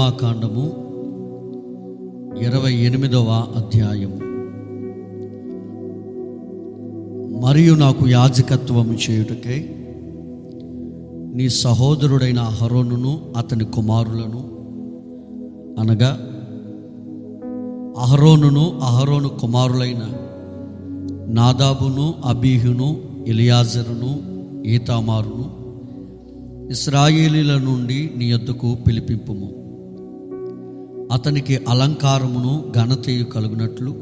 నిర్గమాకాండము ఇరవై ఎనిమిదవ అధ్యాయం. మరియు నాకు యాజకత్వము చేయుటకై నీ సహోదరుడైన అహరోనును అతని కుమారులను అనగా అహరోనును అహరోను కుమారులైన నాదాబును అబీహును ఇలియాజరును ఈతామారును ఇస్రాయేలీల నుండి నీ యొద్దకు పిలిపింపుము. అతనికి అలంకారమును ఘనతయు కలుగునట్లు.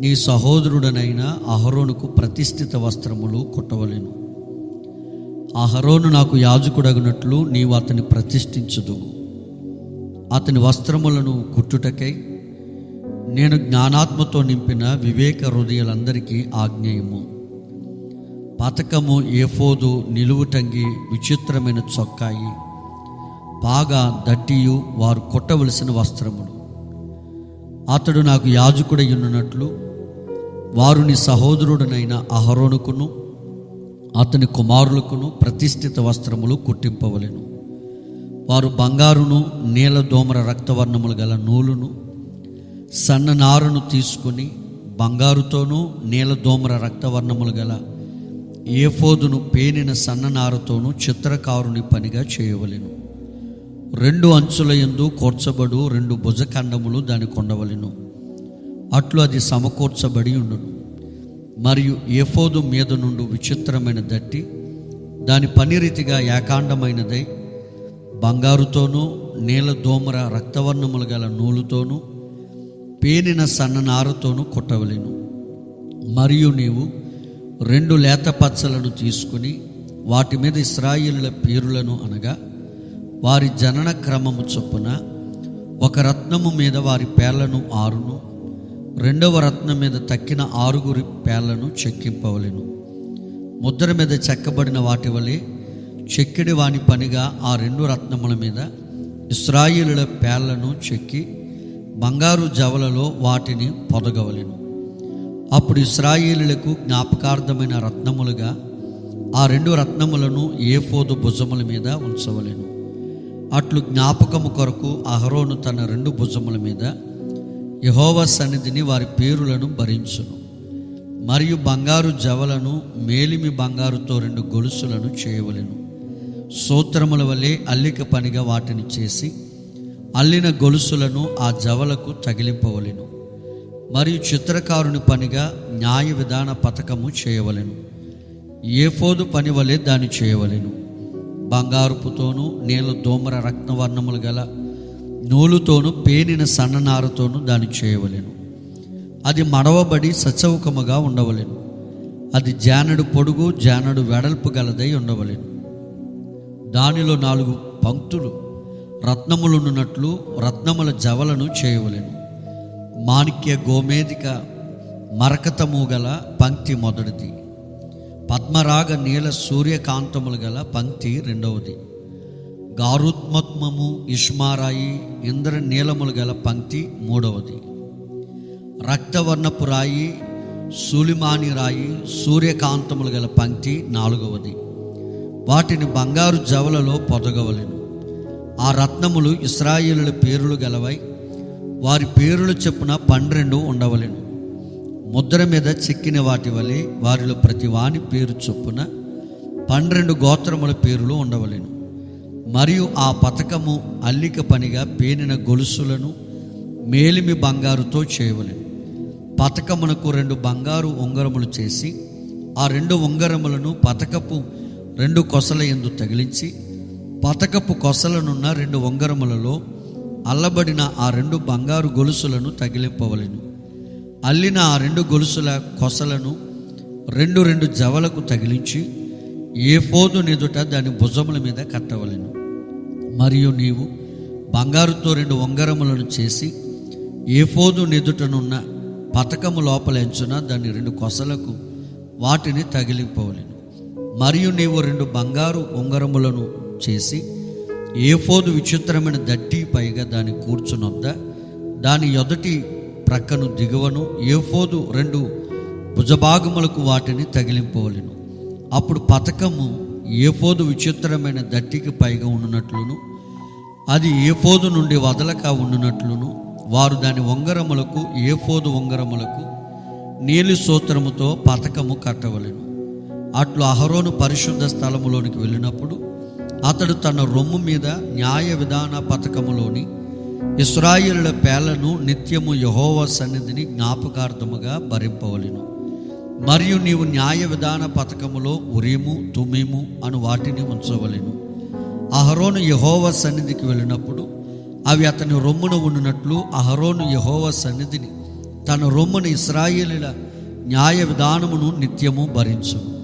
నీ సహోదరుడనైన అహరోనుకు ప్రతిష్ఠిత వస్త్రములు కుట్టవలెను. అహరోను నాకు యాజకుడగినట్లు నీవు అతని ప్రతిష్ఠించదు అతని వస్త్రములను కుట్టుటకై నేను జ్ఞానాత్మతో నింపిన వివేక హృదయాలందరికీ ఆజ్ఞేయము. పతకము ఏఫోదు నిలువుటంగి విచిత్రమైన చొక్కాయి. బాగా దట్టియు వారు కొట్టవలసిన వస్త్రములు అతడు నాకు యాజకుడయ్యున్నట్లు వారు నీ సహోదరుడనైన అహరోనుకును అతని కుమారులకును ప్రతిష్ఠిత వస్త్రములు కుట్టింపవలను. వారు బంగారును నీల దోమర రక్తవర్ణములు గల నూలును సన్న నారును తీసుకుని బంగారుతోనూ నీల దోమర రక్తవర్ణములు గల ఏఫోదును పేనిన సన్ననారతోనూ చిత్రకారుని పనిగా చేయవలెను. రెండు అంచుల యందు కూర్చబడు రెండు భుజఖండములు దాని కొండవలను. అట్లు అది సమకూర్చబడి ఉండును. మరియు ఎఫోదు మీద నుండి విచిత్రమైన దట్టి దాని పనిరీతిగా ఏకాండమైనదై బంగారుతోనూ నీల దోమర రక్తవర్ణములు గల నూలుతోనూ పేనిన సన్ననారతోనూ కుట్టవలెను. మరియు నీవు రెండు లేత పచ్చలను తీసుకుని వాటి మీద ఇస్రాయిల పేరులను అనగా వారి జనన క్రమము చొప్పున ఒక రత్నము మీద వారి పేర్లను ఆరును రెండవ రత్నం మీద తక్కిన ఆరుగురి పేర్లను చెక్కింపవలెను. ముద్ర మీద చెక్కబడిన వాటి వలె చెక్కిడి వాని పనిగా ఆ రెండు రత్నముల మీద ఇస్రాయిలుల పేర్లను చెక్కి బంగారు జవలలో వాటిని పొదగవలెను. అప్పుడు ఇస్రాయిలులకు జ్ఞాపకార్థమైన రత్నములుగా ఆ రెండు రత్నములను ఏఫోదు భుజముల మీద ఉంచవలెను. అట్లు జ్ఞాపకము కొరకు అహరోను తన రెండు భుజముల మీద యహోవ సన్నిధిని వారి పేరులను భరించును. మరియు బంగారు జవలను మేలిమి బంగారుతో రెండు గొలుసులను చేయవలెను. సూత్రముల వలె అల్లిక పనిగా వాటిని చేసి అల్లిన గొలుసులను ఆ జవలకు తగిలింపవలెను. మరియు చిత్రకారుని పనిగా న్యాయ విధాన పథకము చేయవలెను. ఏఫోదు పని వలె దాన్ని చేయవలెను. బంగారుపుతోనూ నీళ్ళ దోమర రక్తవర్ణములు గల నూలుతోనూ పేనిన సన్ననారతోనూ దాన్ని చేయవలెను. అది మడవబడి సచౌకముగా ఉండవలెను. అది జానడు పొడుగు జానడు వెడల్పు గలదై ఉండవలెను. దానిలో నాలుగు పంక్తులు రత్నములున్నట్లు రత్నముల జవలను చేయవలెను. మాణిక్య గోమేదిక మరకతము గల పంక్తి మొదటిది. పద్మరాగ నీల సూర్యకాంతములు గల పంక్తి రెండవది. గారుత్మత్మము ఇష్మారాయి ఇంద్ర నీలములు గల పంక్తి మూడవది. రక్తవర్ణపు రాయి సూలిమాని రాయి సూర్యకాంతములు గల పంక్తి నాలుగవది. వాటిని బంగారు జవలలో పొదగవలెను. ఆ రత్నములు ఇస్రాయిలుల పేరులు గలవై వారి పేరులు చెప్పున పన్నెండు ఉండవలెను. ముద్ర మీద చెక్కిన వాటి వలె వారిలో ప్రతి వాని పేరు చొప్పున పన్నెండు గోత్రముల పేరులు ఉండవలెను. మరియు ఆ పథకము అల్లిక పనిగా పేనిన గొలుసులను మేలిమి బంగారుతో చేయవలెను. పథకమునకు రెండు బంగారు ఉంగరములు చేసి ఆ రెండు ఉంగరములను పథకపు రెండు కొసల ఎందు తగిలించి పథకపు కొసలనున్న రెండు ఉంగరములలో అల్లబడిన ఆ రెండు బంగారు గొలుసులను తగిలింపవలను. అల్లిన ఆ రెండు గొలుసుల కొసలను రెండు రెండు జవలకు తగిలించి ఏ ఫోదు నెదుట దాని భుజముల మీద కట్టవలెను. మరియు నీవు బంగారుతో రెండు ఉంగరములను చేసి ఏ ఫోదు నెదుటనున్న పథకము లోపల ఎంచున దాని రెండు కొసలకు వాటిని తగిలింపవలెను. మరియు నీవు రెండు బంగారు ఉంగరములను చేసి ఏఫోదు విచిత్రమైన దట్టి పైగా దాని కూర్చునొద్ద. దాని ఎదుటి ప్రక్కను దిగువను ఏఫోదు రెండు భుజభాగములకు వాటిని తగిలింపవలెను. అప్పుడు పథకము ఏఫోదు విచిత్రమైన దట్టికి పైగా ఉండునట్లును అది ఏఫోదు నుండి వదలక ఉండునట్లును. వారు దాని ఉంగరములకు ఏఫోదు ఉంగరములకు నీలి సూత్రముతో పథకము కట్టవలెను. అట్లు అహరోను పరిశుద్ధ స్థలములోనికి వెళ్ళినప్పుడు అతడు తన రొమ్ము మీద న్యాయ విధాన పథకములోని ఇస్రాయిలుల పేలను నిత్యము యహోవ సన్నిధిని జ్ఞాపకార్థముగా భరింపవలెను. మరియు నీవు న్యాయ విధాన పథకములో ఉరీము తుమీము అను వాటిని ఉంచవలెను. అహరోను యహోవ సన్నిధికి వెళ్ళినప్పుడు అవి అతని రొమ్మున ఉండినట్లు అహరోను యహోవ సన్నిధిని తన రొమ్మున ఇస్రాయేలీల న్యాయ విధానమును నిత్యము భరించు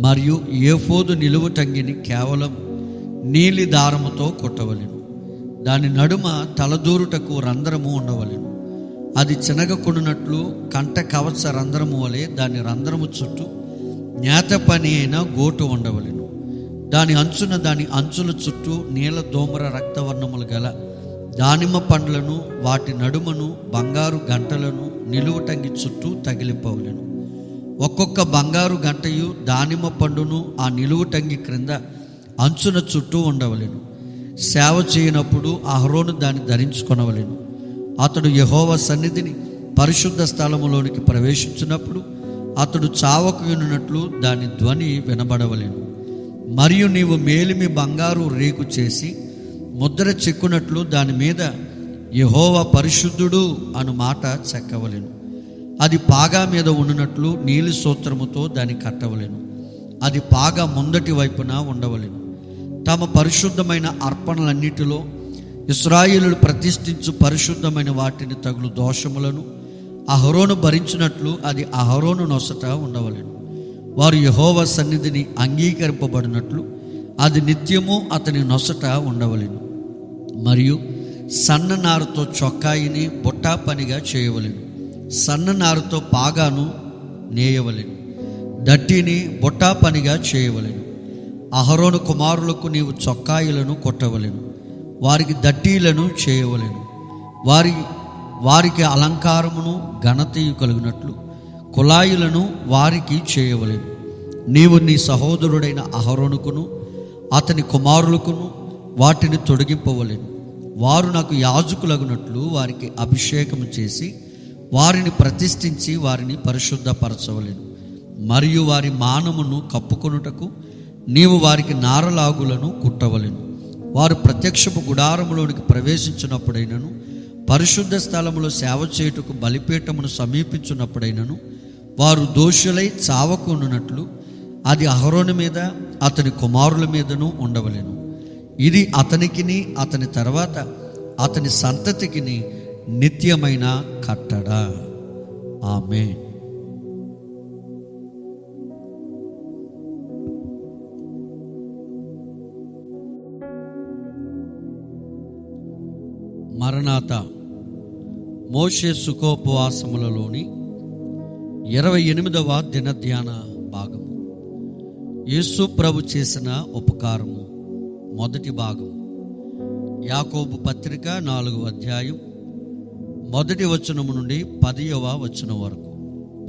మరియు ఏఫోదు నిలువుటంగిని కేవలం నీలి దారముతో కొట్టవలెను. దాని నడుమ తలదూరుటకు రంధ్రము ఉండవలెను. అది చినగకుండునట్లు కంట కవచ రంధ్రము వలె దాని రంధ్రము చుట్టూ నేత పని అయిన గోటు ఉండవలెను. దాని అంచున దాని అంచుల చుట్టూ నీల దోమర రక్తవర్ణములు గల దానిమ్మ పండ్లను వాటి నడుమను బంగారు గంటలను నిలువటంగి చుట్టూ తగిలింపవలెను. ఒక్కొక్క బంగారు గంటయు దానిమ్మ పండును ఆ నిలువటంగి క్రింద అంచున చుట్టూ ఉండవలెను. సేవ చేయనప్పుడు అహరోను దాన్ని ధరించుకొనవలేను. అతడు యహోవ సన్నిధిని పరిశుద్ధ స్థలములోనికి ప్రవేశించినప్పుడు అతడు చావకు వినున్నట్లు దాని ధ్వని వినబడవలేను. మరియు నీవు మేలిమి బంగారు రేకు చేసి ముద్ర చెక్కునట్లు దాని మీద యహోవ పరిశుద్ధుడు అను మాట చెక్కవలెను. అది పాగా మీద ఉండినట్లు నీలి సూత్రముతో దాన్ని కట్టవలెను. అది పాగా ముందటి వైపున ఉండవలేను. తమ పరిశుద్ధమైన అర్పణలన్నిటిలో ఇస్రాయిలు ప్రతిష్ఠించు పరిశుద్ధమైన వాటిని తగులు దోషములను అహరోను భరించినట్లు అది అహరోను నొసట ఉండవలెను. వారు యహోవ సన్నిధిని అంగీకరింపబడినట్లు అది నిత్యము అతని నొసట ఉండవలను. మరియు సన్ననారుతో చొక్కాయిని బుట్టా పనిగా చేయవలెను. సన్న నారుతో పాగాను నేయవలెను. దట్టిని బుట్టా పనిగా చేయవలెను. అహరోను కుమారులకు నీవు చొక్కాయిలను కొట్టవలను. వారికి దట్టీలను చేయవలను. వారి వారికి అలంకారమును ఘనతయు కలిగినట్లు కులాయిలను వారికి చేయవలేను. నీవు నీ సహోదరుడైన అహరోనుకును అతని కుమారులకును వాటిని తొలగింపవలెను వారు నాకు యాజకులగునట్లు వారికి అభిషేకము చేసి వారిని ప్రతిష్ఠించి వారిని పరిశుద్ధపరచవలేను. మరియు వారి మానమును కప్పుకొనుటకు నీవు వారికి నారలాగులను కుట్టవలెను. వారు ప్రత్యక్షపు గుడారములోనికి ప్రవేశించినప్పుడైనను పరిశుద్ధ స్థలములో సేవ చేయుటకు బలిపీఠమును సమీపించున్నప్పుడైనను వారు దోషులై చావకునున్నట్లు అది అహరోని మీద అతని కుమారుల మీదను ఉండవలెను. ఇది అతనికిని అతని తర్వాత అతని సంతతికిని నిత్యమైన కట్టడ. ఆమె మరణాత మోషే సుఖోపవాసములలోని ఇరవై ఎనిమిదవ దినధ్యాన భాగము. యేసు ప్రభు చేసిన ఉపకారము మొదటి భాగం యాకోబు పత్రిక నాలుగవ అధ్యాయం మొదటి వచనము నుండి పదియవ వచనం వరకు.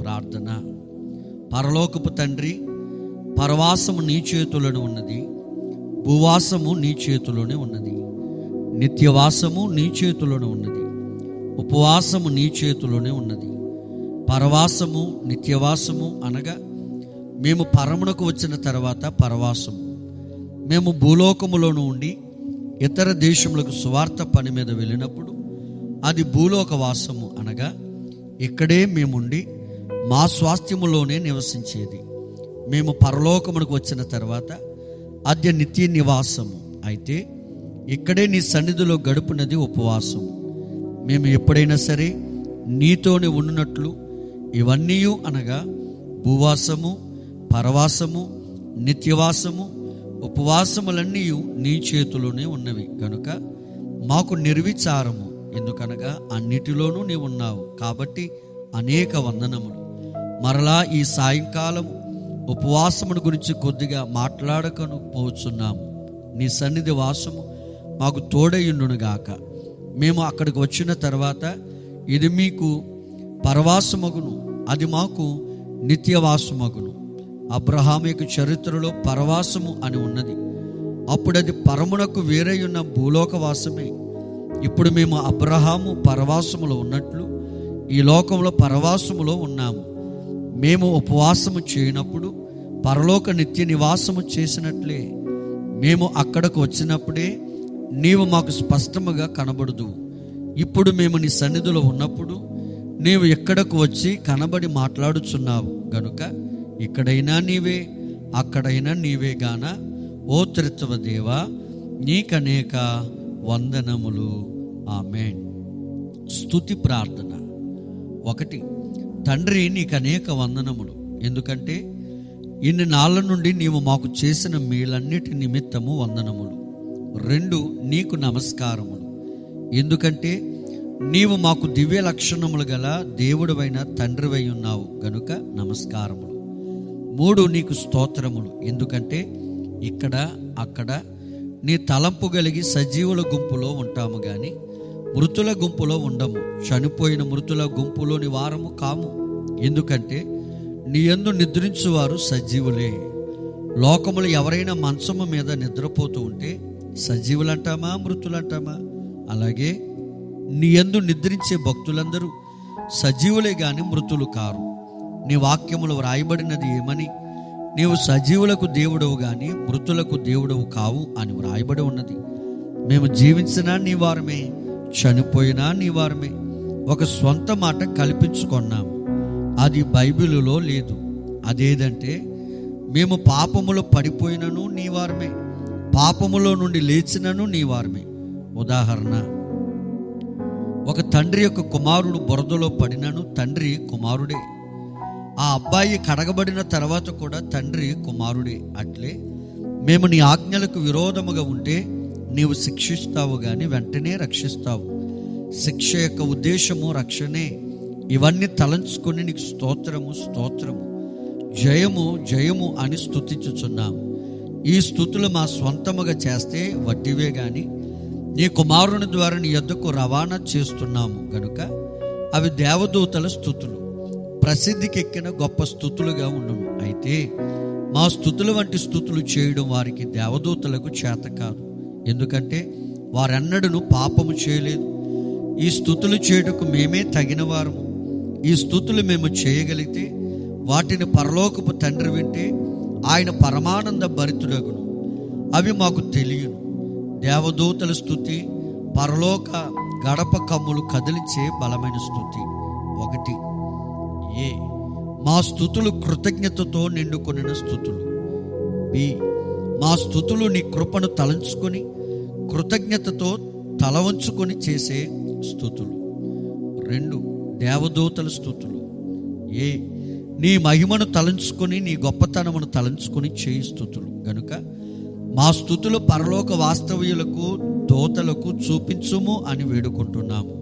ప్రార్థన. పరలోకపు తండ్రి పరవాసము నీ చేతులను ఉన్నది భూవాసము నీ చేతిలోనే ఉన్నది. నిత్యవాసము నీ చేతిలోనే ఉన్నది. ఉపవాసము నీ చేతిలోనే ఉన్నది. పరవాసము నిత్యవాసము అనగా మేము పరమునకు వచ్చిన తర్వాత పరవాసము. మేము భూలోకములోను ఉండి ఇతర దేశములకు సువార్త పని మీద వెళ్ళినప్పుడు అది భూలోక వాసము అనగా ఇక్కడే మేముండి మా స్వాస్థ్యములోనే నివసించేది. మేము పరలోకమునకు వచ్చిన తర్వాత అద్య నిత్య నివాసము. అయితే ఇక్కడే నీ సన్నిధిలో గడుపునది ఉపవాసం. మేము ఎప్పుడైనా సరే నీతోనే ఉండునట్లు ఇవన్నీ అనగా భూవాసము పరవాసము నిత్యవాసము ఉపవాసములన్నీ నీ చేతిలోనే ఉన్నవి. కనుక మాకు నిర్విచారము ఎందుకనగా అన్నిటిలోనూ నీవు ఉన్నావు. కాబట్టి అనేక వందనములు. మరలా ఈ సాయంకాలం ఉపవాసమును గురించి కొద్దిగా మాట్లాడకను పోచున్నాము. నీ సన్నిధి వాసము మాకు తోడయుండునుగాక మేము అక్కడికి వచ్చిన తర్వాత ఇది మీకు పరవాసమగును అది మాకు నిత్యవాసమగును. అబ్రహాం యొక్క చరిత్రలో పరవాసము అని ఉన్నది. అప్పుడు అది పరమునకు వేరై ఉన్న భూలోకవాసమే. ఇప్పుడు మేము అబ్రహాము పరవాసములో ఉన్నట్లు ఈ లోకంలో పరవాసములో ఉన్నాము. మేము ఉపవాసము చేయనప్పుడు పరలోక నిత్య నివాసము చేసినట్లే. మేము అక్కడకు వచ్చినప్పుడే నీవు మాకు స్పష్టముగా కనబడదు. ఇప్పుడు మేము నీ సన్నిధిలో ఉన్నప్పుడు నీవు ఎక్కడకు వచ్చి కనబడి మాట్లాడుచున్నావు గనుక ఇక్కడైనా నీవే అక్కడైనా నీవే గాన ఓ త్రిత్వ దేవ నీకనేక వందనములు. ఆమె స్తుతి ప్రార్థన. ఒకటి తండ్రి నీకు అనేక వందనములు. ఎందుకంటే ఇన్ని నాళ్ళ నుండి నీవు మాకు చేసిన మేలన్నిటి నిమిత్తము వందనములు. రెండు నీకు నమస్కారములు. ఎందుకంటే నీవు మాకు దివ్య లక్షణములు గల దేవుడువైన తండ్రివై ఉన్నావు గనుక నమస్కారములు. మూడు నీకు స్తోత్రములు. ఎందుకంటే ఇక్కడ అక్కడ నీ తలంపు కలిగి సజీవుల గుంపులో ఉంటాము కానీ మృతుల గుంపులో ఉండము. చనిపోయిన మృతుల గుంపులోని వారము కాము. ఎందుకంటే నీ ఎందు నిద్రించువారు సజీవులే. లోకములు ఎవరైనా మంచము మీద నిద్రపోతూ ఉంటే సజీవులంటామా మృతులంటామా? అలాగే నీ యందు నిద్రించే భక్తులందరూ సజీవులే గాని మృతులు కారు. నీ వాక్యములు వ్రాయబడినది ఏమని? నీవు సజీవులకు దేవుడవు గాని మృతులకు దేవుడవు కావు అని వ్రాయబడి ఉన్నది. మేము జీవించినా నీ వారమే చనిపోయినా నీ వారమే. ఒక సొంత మాట కల్పించుకున్నాం అది బైబిలులో లేదు. అదేదంటే మేము పాపములో పడిపోయినను నీ వారమే. పాపములో నుండి లేచినను నీ వారమే. ఉదాహరణ ఒక తండ్రి యొక్క కుమారుడు బురదలో పడినను తండ్రి కుమారుడే. ఆ అబ్బాయి కడగబడిన తర్వాత కూడా తండ్రి కుమారుడే. అట్లే మేము నీ ఆజ్ఞలకు విరోధముగా ఉంటే నీవు శిక్షిస్తావు కానీ వెంటనే రక్షిస్తావు. శిక్ష యొక్క ఉద్దేశము రక్షణే. ఇవన్నీ తలంచుకొని నీకు స్తోత్రము స్తోత్రము. జయము జయము అని స్తుతించుచున్నాము. ఈ స్థుతులు మా సొంతముగా చేస్తే వడ్డీవే గాని నీ కుమారుని ద్వారా నీ యొద్దకు రవాణా చేస్తున్నాము గనుక అవి దేవదూతల స్థుతులు. ప్రసిద్ధికెక్కిన గొప్ప స్థుతులుగా ఉండును. అయితే మా స్థుతుల వంటి స్థుతులు చేయడం వారికి దేవదూతలకు చేత కాదు. ఎందుకంటే వారెన్నడను పాపము చేయలేదు. ఈ స్థుతులు చేయుటకు మేమే తగిన వారము. ఈ స్థుతులు మేము చేయగలిగితే వాటిని పరలోకపు తండ్రి వింటే ఆయన పరమానంద భరితుడగును. అవి మాకు తెలియను. దేవదూతల స్థుతి పరలోక గడప కమ్ములు కదిలించే బలమైన స్థుతి ఒకటి. ఏ మా స్థుతులు కృతజ్ఞతతో నిండుకొనిన స్థుతులు బి మా స్థుతులు నీ కృపను తలంచుకొని కృతజ్ఞతతో తలవంచుకొని చేసే స్థుతులు రెండు దేవదూతల స్థుతులు ఏ నీ మహిమను తలంచుకొని నీ గొప్పతనమును తలంచుకొని చేయి స్థుతులు గనుక మా స్థుతులు పరలోక వాస్తవ్యులకు దోతలకు చూపించుము అని వేడుకుంటున్నాము.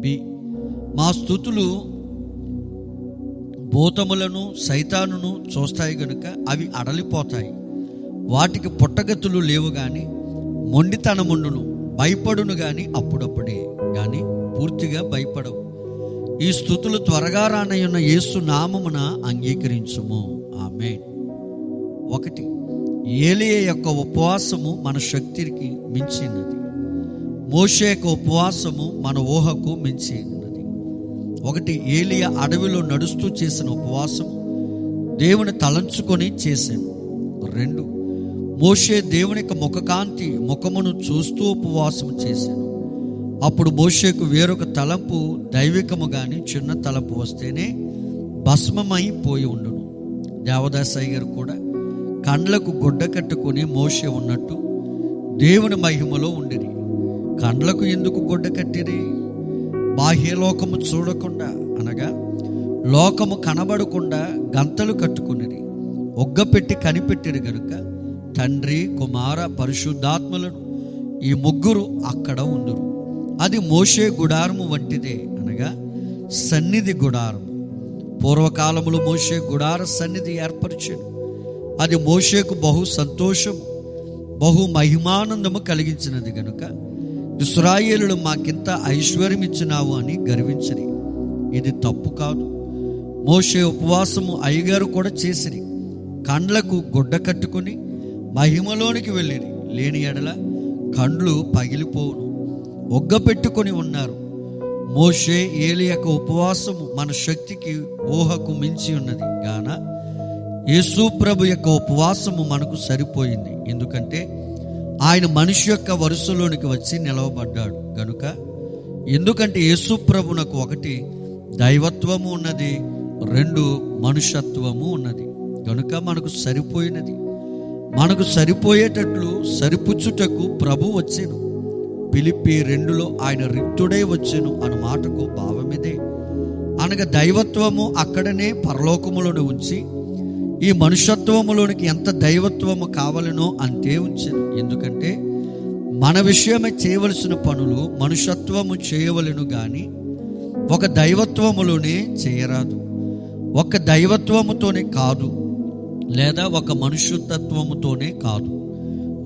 బి. మా స్థుతులు భూతములను సైతానును చూస్తాయి గనుక అవి అడలిపోతాయి. వాటికి పుట్టగతులు లేవు గాని మొండితనముండును భయపడును గాని అప్పుడప్పుడే. గాని పూర్తిగా భయపడవు. ఈ స్థుతులు త్వరగా రానయ్యున్న యేసు నామమున అంగీకరించుము. ఆమె ఒకటి ఏలియ యొక్క ఉపవాసము మన శక్తికి మించినది. మోషే యొక్క ఉపవాసము మన ఊహకు మించినది. ఒకటి ఏలియ అడవిలో నడుస్తూ చేసిన ఉపవాసం దేవుని తలంచుకొని చేశాను రెండు మోషే దేవుని యొక్క ముఖకాంతి ముఖమును చూస్తూ ఉపవాసం చేశాను అప్పుడు మోషేకు వేరొక తలంపు దైవికము కానీ చిన్న తలంపు వస్తేనే భస్మమై పోయి ఉండును. దేవదాసయ్య గారు కూడా కండ్లకు గుడ్డ కట్టుకుని మోసే ఉన్నట్టు దేవుని మహిమలో ఉండిరి. కండ్లకు ఎందుకు గుడ్డ కట్టిరి? బాహ్యలోకము చూడకుండా అనగా లోకము కనబడకుండా గంతలు కట్టుకునిరి. ఒగ్గపెట్టి కనిపెట్టిరు గనుక తండ్రి కుమార పరిశుద్ధాత్మలను ఈ ముగ్గురు అక్కడ ఉందురు. అది మోషే గుడారము వంటిదే అనగా సన్నిధి గుడారము. పూర్వకాలములో మోషే గుడార సన్నిధి ఏర్పరిచాడు. అది మోషేకు బహు సంతోషం బహు మహిమానందము కలిగించినది గనుక ఇస్రాయేలులు మాకింత ఐశ్వర్యం ఇచ్చినావు అని గర్వించని ఇది తప్పు కాదు. మోషే ఉపవాసము అయ్యగారు కూడా చేసిరి. కండ్లకు గుడ్డ కట్టుకొని మహిమలోనికి వెళ్ళిరి. లేని ఎడల కండ్లు పగిలిపోవును. ఒగ్గపెట్టుకొని ఉన్నారు. మోషే ఏలి యొక్క ఉపవాసము మన శక్తికి ఊహకు మించి ఉన్నది. గాన యేసు ప్రభు యొక్క ఉపవాసము మనకు సరిపోయింది. ఎందుకంటే ఆయన మనిషి యొక్క వరుసలోనికి వచ్చి నిలవబడ్డాడు. గనుక ఎందుకంటే యేసు ప్రభునకు ఒకటి దైవత్వము ఉన్నది రెండు మనుషత్వము ఉన్నది. కనుక మనకు సరిపోయినది. మనకు సరిపోయేటట్లు సరిపుచ్చుటకు ప్రభు వచ్చాను. పిలిపి రెండులో ఆయన రిక్తుడై వచ్చెను అను మాటకు భావమిదే. అనగా దైవత్వము అక్కడనే పరలోకములను ఉంచి ఈ మనుషత్వములోనికి ఎంత దైవత్వము కావాలనో అంతే ఉంచను. ఎందుకంటే మన విషయమే చేయవలసిన పనులు మనుషత్వము చేయవలను గాని ఒక దైవత్వములోనే చేయరాదు. ఒక దైవత్వముతోనే కాదు లేదా ఒక మనుషుతత్వముతోనే కాదు.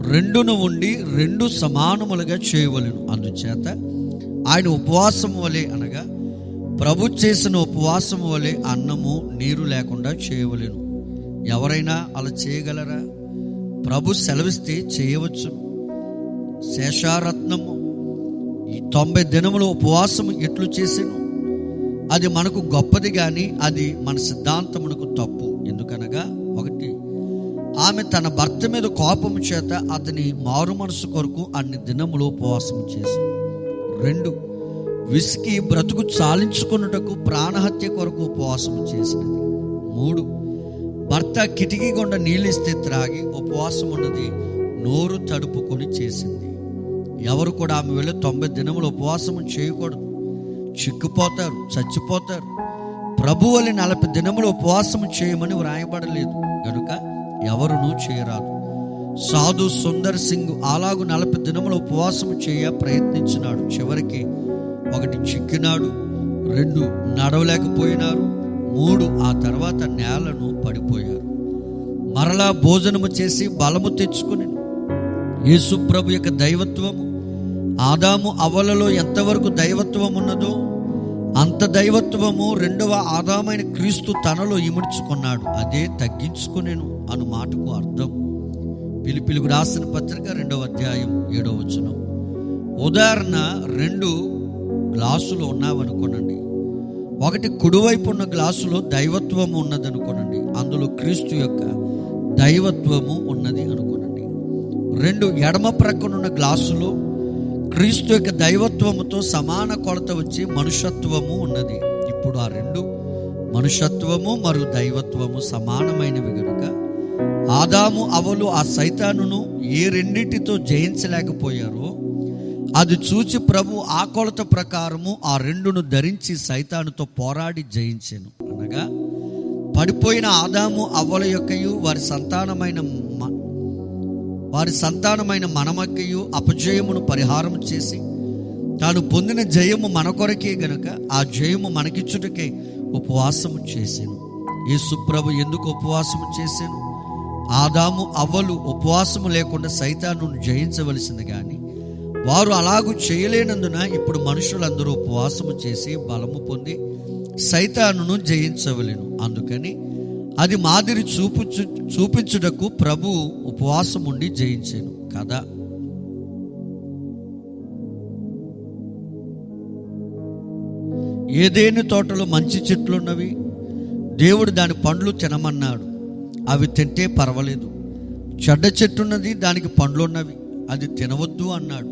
రెండును ఉండి రెండు సమానములుగా చేయవలను. అందుచేత ఆయన ఉపవాసం వలె అనగా ప్రభు చేసిన ఉపవాసం వలె అన్నము నీరు లేకుండా చేయవలెను. ఎవరైనా అలా చేయగలరా? ప్రభు సెలవిస్తే చేయవచ్చు. శేషారత్నము ఈ తొంభై దినముల ఉపవాసము ఎట్లు చేసాను? అది మనకు గొప్పది కానీ అది మన సిద్ధాంతమునకు తప్పు. ఎందుకనగా ఆమె తన భర్త మీద కోపం చేత అతని మారు మనసు కొరకు అన్ని దినములు ఉపవాసం చేసి రెండు విసికి బ్రతుకు చాలించుకున్నటకు ప్రాణహత్య కొరకు ఉపవాసం చేసినది. మూడు భర్త కిటికీ గుండా నీళ్ళిస్తే త్రాగి ఉపవాసం ఉన్నది నోరు తడుపుకొని చేసింది. ఎవరు కూడా ఆమె వెళ్ళి తొంభై దినములు ఉపవాసం చేయకూడదు. చిక్కుపోతారు చచ్చిపోతారు. ప్రభు వల్ల నలభై దినములు ఉపవాసం చేయమని వ్రాయబడలేదు. కనుక ఎవరునూ చేయరాదు. సాధు సుందర్ సింగ్ అలాగు నలభై దినములు ఉపవాసం చేయ ప్రయత్నించినాడు. చివరికి ఒకటి చిక్కినాడు రెండు నడవలేకపోయినారు మూడు ఆ తర్వాత నేలను పడిపోయారు. మరలా భోజనము చేసి బలము తెచ్చుకుని యేసు ప్రభు యొక్క దైవత్వము ఆదాము అవలలో ఎంతవరకు దైవత్వం ఉన్నదో అంత దైవత్వము రెండవ ఆదామైన క్రీస్తు తనలో ఇముడ్చుకున్నాడు. అదే తగ్గించుకునేను అను మాటకు అర్థం. పిలిపిలుగు రాసిన పత్రిక రెండవ అధ్యాయం ఏడవ వచనం. ఉదాహరణ రెండు గ్లాసులు ఉన్నావనుకోనండి. ఒకటి కుడివైపు ఉన్న గ్లాసులో దైవత్వము ఉన్నదనుకోనండి. అందులో క్రీస్తు యొక్క దైవత్వము ఉన్నది అనుకోనండి. రెండు ఎడమ ప్రక్కనున్న గ్లాసులో క్రీస్తు యొక్క దైవత్వముతో సమాన కొలత వచ్చి మనుషత్వము ఉన్నది. ఇప్పుడు ఆ రెండు మనుషత్వము మరియు దైవత్వము సమానమైనవి గనుక ఆదాము అవలు ఆ సైతానును ఏ రెండింటితో జయించలేకపోయారో అది చూచి ప్రభు ఆ కొలత ప్రకారము ఆ రెండును ధరించి సైతానుతో పోరాడి జయించాను. అనగా పడిపోయిన ఆదాము అవ్వల యొక్కయు వారి సంతానమైన వారి సంతానమైన మనమక్కయు అపజయమును పరిహారం చేసి తాను పొందిన జయము మన కొరకే గనుక ఆ జయము మనకిచ్చుటకే ఉపవాసము చేశాను యేసు సుప్రభు ఎందుకు ఉపవాసము చేశాను ఆదాము అవ్వలు ఉపవాసము లేకుండా సైతాను జయించవలసింది కానీ వారు అలాగూ చేయలేనందున ఇప్పుడు మనుషులందరూ ఉపవాసము చేసి బలము పొంది సైతానును జయించవలేను. అందుకని అది మాదిరి చూపుచు చూపించుటకు ప్రభు ఉపవాసం ఉండి జయించాను కదా? ఏదేని తోటలో మంచి చెట్లున్నవి? దేవుడు దాని పండ్లు తినమన్నాడు. అవి తింటే పర్వాలేదు. చెడ్డ చెట్టున్నది దానికి పండ్లు ఉన్నవి అది తినవద్దు అన్నాడు.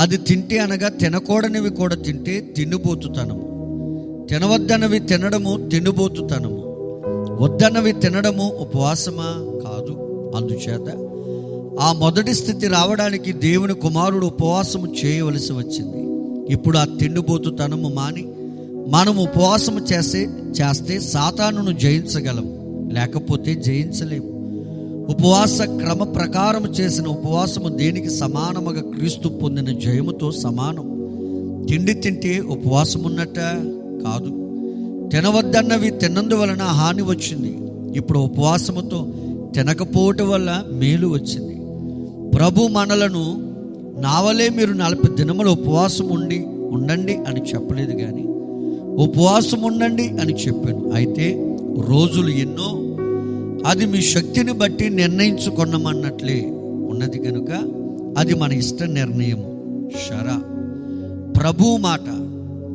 అది తింటే అనగా తినకూడనివి కూడా తింటే తిండిపోతుతనము. తినవద్దనవి తినడము తిండిపోతుతనము. వద్దన్నవి తినడము ఉపవాసమా? కాదు. అందుచేత ఆ మొదటి స్థితి రావడానికి దేవుని కుమారుడు ఉపవాసము చేయవలసి వచ్చింది. ఇప్పుడు ఆ తిండిపోతుతనము మాని మనం ఉపవాసము చేస్తే చేస్తే సాతానును జయించగలం. లేకపోతే జయించలేము. ఉపవాస క్రమ ప్రకారం చేసిన ఉపవాసము దేనికి సమానముగా క్రీస్తు పొందిన జయముతో సమానం. తిండి తింటే ఉపవాసం ఉన్నట్ట కాదు. తినవద్దన్నవి తిన్నందువలన హాని వచ్చింది. ఇప్పుడు ఉపవాసముతో తినకపోవటం వల్ల మేలు వచ్చింది. ప్రభు మనలను నావలే మీరు నలభై దినములు ఉపవాసం ఉండి ఉండండి అని చెప్పలేదు కానీ ఉపవాసం ఉండండి అని చెప్పాను. అయితే రోజులు ఎన్నో అది మీ శక్తిని బట్టి నిర్ణయించుకున్నామన్నట్లే ఉన్నది కనుక అది మన ఇష్ట నిర్ణయం షరా. ప్రభు మాట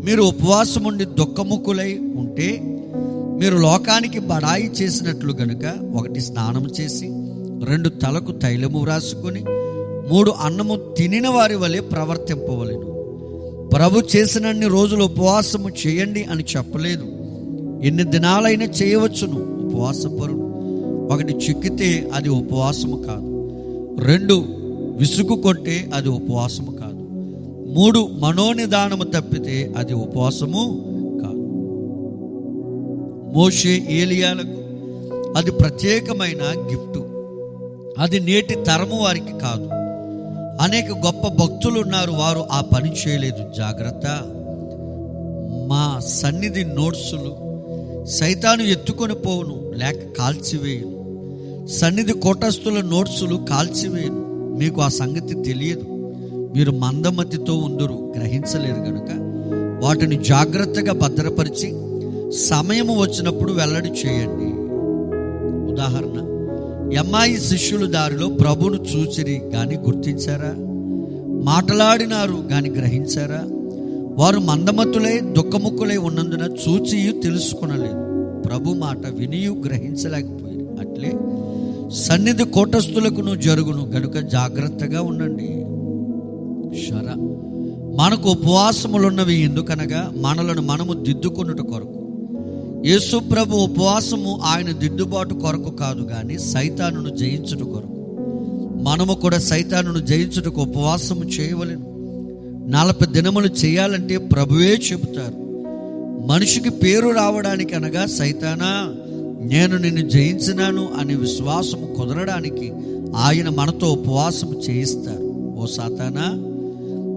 మీరు ఉపవాసం ఉండి దుఃఖముఖులై ఉంటే మీరు లోకానికి బడాయి చేసినట్లు గనుక ఒకటి స్నానం చేసి రెండు తలకు తైలము రాసుకొని మూడు అన్నము తినిన వారి వలె ప్రవర్తింపవలను. ప్రభు చేసినన్ని రోజులు ఉపవాసము చేయండి అని చెప్పలేదు. ఎన్ని దినాలైనా చేయవచ్చును ఉపవాసపరుడు. ఒకటి చిక్కితే అది ఉపవాసము కాదు. రెండు విసుగు కొట్టే అది ఉపవాసము కాదు. మూడు మనోనిదానము తప్పితే అది ఉపవాసము కాదు. మోషే ఏలియాలకు అది ప్రత్యేకమైన గిఫ్ట్. అది నేటి తరము వారికి కాదు. అనేక గొప్ప భక్తులు ఉన్నారు వారు ఆ పని చేయలేదు. జాగ్రత్త. మా సన్నిధి నోట్సులు సైతాను ఎత్తుకొని పోవును లేక కాల్చివేయును. సన్నిధి కోటస్థుల నోట్సులు కాల్చివేయును. మీకు ఆ సంగతి తెలియదు. మీరు మందమతితో ఉందరు గ్రహించలేరు కనుక వాటిని జాగ్రత్తగా భద్రపరిచి సమయం వచ్చినప్పుడు వెల్లడి చేయండి. ఉదాహరణ ఎమ్మాయి శిష్యులు దారిలో ప్రభును చూచిరి కానీ గుర్తించారా? మాటలాడినారు కానీ గ్రహించారా? వారు మందమతులై దుఃఖముక్కులై ఉన్నందున చూచి తెలుసుకునలేదు. ప్రభు మాట వినియు గ్రహించలేకపోయింది అట్లే సన్నిధి కోటస్థులకును జరుగును గనుక జాగ్రత్తగా ఉండండి. శర. మనకు ఉపవాసములున్నవి ఎందుకనగా మనలను మనము దిద్దుకొనుట కొరకు. యేసు ప్రభు ఉపవాసము ఆయన దిద్దుబాటు కొరకు కాదు కానీ సైతానును జయించుట కొరకు. మనము కూడా సైతానును జయించుటకు ఉపవాసము చేయవలెను. నలభై దినములు చేయాలంటే ప్రభువే చెబుతారు. మనిషికి పేరు రావడానికి అనగా సైతానా నేను నిన్ను జయించినాను అనే విశ్వాసము కుదరడానికి ఆయన మనతో ఉపవాసము చేయిస్తారు. ఓ సాతానా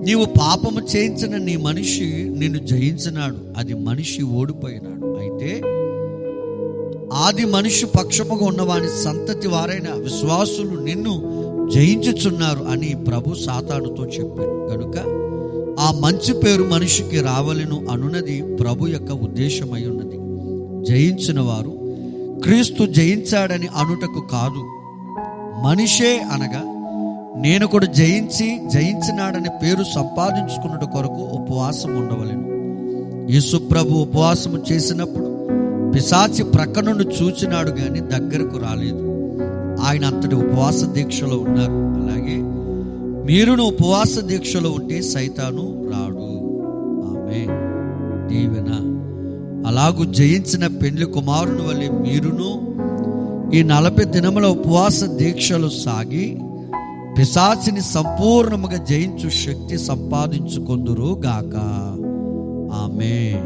నీవు పాపము చేయించిన నీ మనిషి నిన్ను జయించినాడు. అది మనిషి ఓడిపోయినాడు. అయితే ఆది మనిషి పక్షముగా ఉన్నవాని సంతతి వారైన విశ్వాసులు నిన్ను జయించుచున్నారు అని ప్రభు సాతానుతో చెప్పాడు కనుక ఆ మంచి పేరు మనిషికి రావలను అనున్నది ప్రభు యొక్క ఉద్దేశమై ఉన్నది. జయించిన వారు క్రీస్తు జయించాడని అనుటకు కాదు మనిషే అనగా నేను కూడా జయించి జయించినాడనే పేరు సంపాదించుకున్నట కొరకు ఉపవాసం ఉండవలెను. యేసు ప్రభు ఉపవాసము చేసినప్పుడు పిశాచి ప్రక్కనుండి చూచినాడు కానీ దగ్గరకు రాలేదు. ఆయన అంతటి ఉపవాస దీక్షలో ఉన్నారు. అలాగే మీరును ఉపవాస దీక్షలో ఉంటే సైతాను రాడు. ఆమె దీవెన. అలాగూ జయించిన పెండ్లి కుమారుని వల్లే మీరును ఈ నలభై దినముల ఉపవాస దీక్షలు సాగి పిశాచిని సంపూర్ణముగా జయించు శక్తి సంపాదించుకొందురు గాక. ఆమె